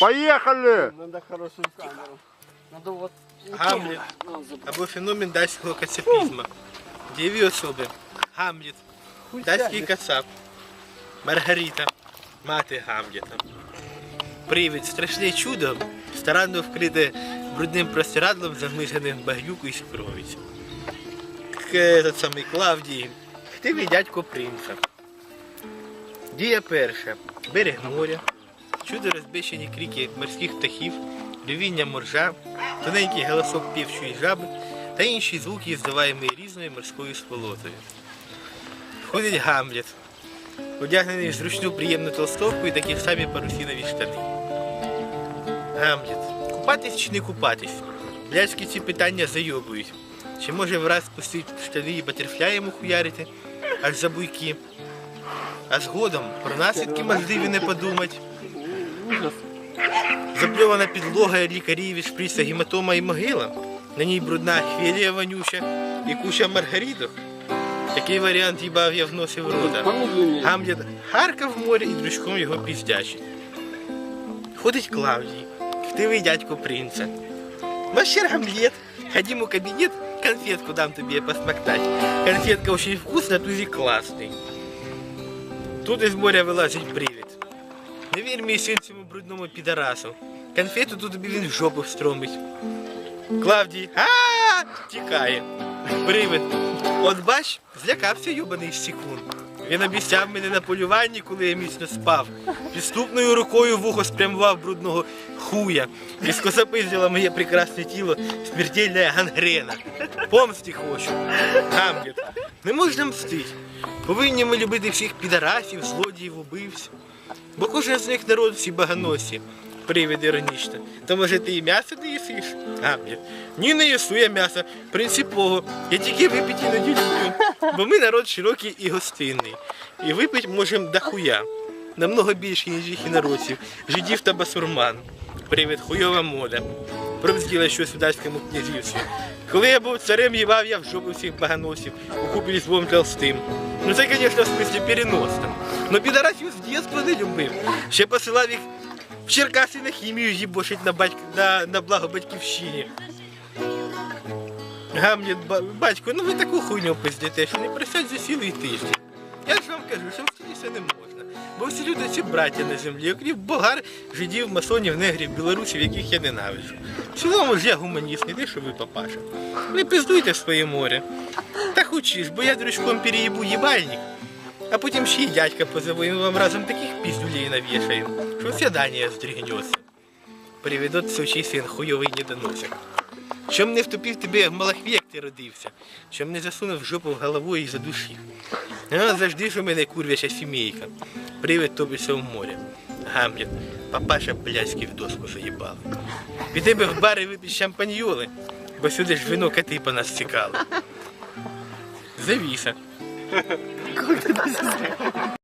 Поехали! Надо хорошую камеру. Надо вот... Гамлет або феномен датського кацапізму. Дієві особи. Гамлет, датський кацап, Маргарита, мати Гамлета. Привід, страшне чудо, старанно вкрите брудним простирадлом, загмизаним в багнюку і. Этот самий Клавдій, хтивий дядько принца. Дія перша. Берег моря, чудо розбещені крики морських птахів, ревіння моржа, тоненький голосок півчої жаби та інші звуки, здаваємі різною морською сволотою. Входить Гамлет, одягнений в зручну приємну толстовку і такі самі парусінові штани. Гамлет. Купатись чи не купатись? Блядські ці питання зайобують. Чи може враз спустити штани і батерфляєм ухуярити, аж за буйки. А згодом про наслідки можливі не подумать. Ужас. Запльована підлога лікарів від шприца гематома і могила. На ній брудна хвілія вонюча і куча маргариток. Такий варіант їбав я в носі в рота. Гамлет харка в морі і дручком його піздячить. Ходить Клавдій, хтивий дядько принца. Мастер Гамлет, ходим у кабинет, конфетку дам тебе посмоктать. Конфетка очень вкусная, тузик классный. Тут із моря вилазить привід. Не вір мій син цьому брудному підарасу. Конфету тут тобі він в жопу встромить. Клавдій а тікає. Привид. От бач, злякався юбаний секунд. Він обіцяв мене на полюванні, коли я міцно спав. Підступною рукою в ухо спрямував брудного хуя. І скосопиздила моє прекрасне тіло смертельна гангрена. Помсти хочу. Гамлет. Не можна мстить. Повинні ми любити всіх підарасів, злодіїв, убивць. Бо кожен з них народ всі баганосі. Привід іронічно. То може ти і м'ясо не їсиш? Гамлет. Ні, не їсу я м'ясо. Принципово. Я тільки випити іноді люблю. Бо ми народ широкий і гостинний. І випить можемо дохуя. Намного більше, ніж їх інородців, жидів та басурман. Привід хуйова мода. Пробзділа щось у датському князівстві. Коли я був царем, їбав я в жопу всіх баганосів, у купі з двом толстим. Ну це, звісно, в смислі переносно. Но підарасів з дитинства не любив. Ще посилав їх в Черкаси на хімію їбошить на, батьк... на, на благо батьківщині. Гамлет, ба- батько, ну ви таку хуйню пиздите, що не просять за цілий тиждень. Я ж вам кажу, що вчитися не можна. Бо всі люди ці браття на землі, окрім болгар, жидів, масонів, негрів, білорусів, яких я ненавиджу. В цілому ж я гуманіст, не те, що ви папаша. Ви пиздуйте в своє море. Та хочеш, бо я дрючком переїбу їбальник, а потім ще й дядька позову, і ми вам разом таких піздюлей навішаємо, що вся Данія здригнеться. Приведуть сучий син хуйовий недоносик. Чом не втопив тебе в малахві, як ти родився, чом не засунув в жопу головою і задушив. А, завжди ж у мене курвяча сімейка. Привид топиться в море. Гамлет, папаша блядський в доску заїбав. Піди би в бари випити шампаньйоли, бо сюди ж вино коти по нас цікали. Завіса. 聞こえてますね。